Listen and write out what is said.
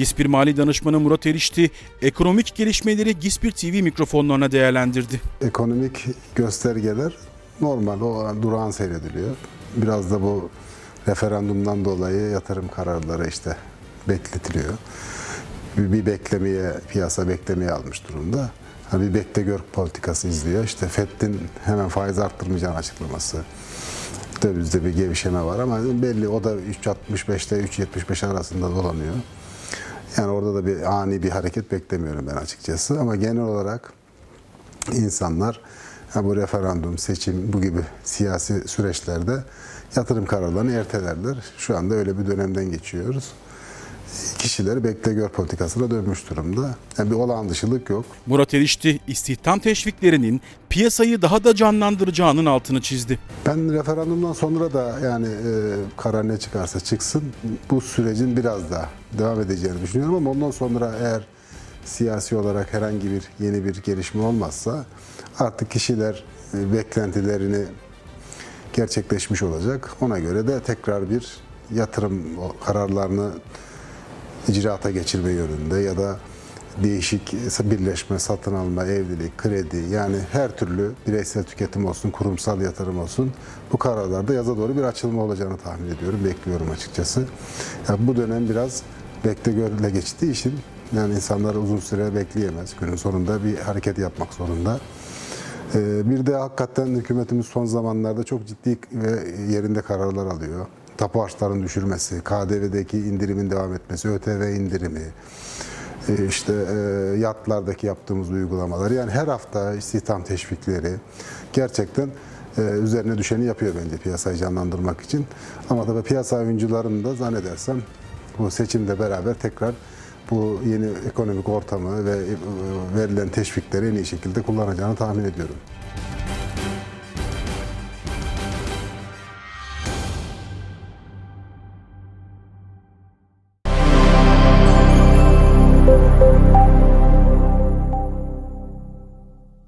GİSPİR Mali Danışmanı Murat Erişti, ekonomik gelişmeleri GİSPİR TV mikrofonlarına değerlendirdi. ekonomik göstergeler normal o durağan seyrediliyor. Biraz da bu referandumdan dolayı yatırım kararları işte bekletiliyor. Bir, bir beklemeye, piyasa beklemeye almış durumda. Ha, bir bekle gör politikası izliyor. İşte FED'in hemen faiz arttırmayacağını açıklaması. Dövizde bir gevşeme var ama belli o da 3.65 ile 3.75 arasında dolanıyor. Yani orada da bir ani bir hareket beklemiyorum ben açıkçası. Ama genel olarak insanlar bu referandum, seçim bu gibi siyasi süreçlerde yatırım kararlarını ertelerler. Şu anda öyle bir dönemden geçiyoruz. Kişiler bekle gör politikasına dönmüş durumda. Yani bir olağan dışılık yok. Murat Erişti, istihdam teşviklerinin piyasayı daha da canlandıracağının altını çizdi. Ben referandumdan sonra da yani e, karar ne çıkarsa çıksın bu sürecin biraz daha devam edeceğini düşünüyorum ama ondan sonra eğer siyasi olarak herhangi bir yeni bir gelişme olmazsa artık kişiler e, beklentilerini gerçekleşmiş olacak. Ona göre de tekrar bir yatırım kararlarını icraata geçirme yönünde ya da değişik birleşme, satın alma, evlilik, kredi yani her türlü bireysel tüketim olsun, kurumsal yatırım olsun bu kararlarda yaza doğru bir açılma olacağını tahmin ediyorum, bekliyorum açıkçası. Yani bu dönem biraz bekle görle geçtiği için yani insanlar uzun süre bekleyemez. Günün sonunda bir hareket yapmak zorunda. Ee, Bir de hakikaten hükümetimiz son zamanlarda çok ciddi ve yerinde kararlar alıyor. Tapu harçların düşürmesi, KDV'deki indirimin devam etmesi, ÖTV indirimi, e, işte e, yatlardaki yaptığımız uygulamalar. Yani her hafta istihdam teşvikleri gerçekten e, üzerine düşeni yapıyor bence piyasayı canlandırmak için. Ama tabii piyasa oyuncularının da zannedersem bu seçimle beraber tekrar bu yeni ekonomik ortamı ve verilen teşvikleri en iyi şekilde kullanacağını tahmin ediyorum.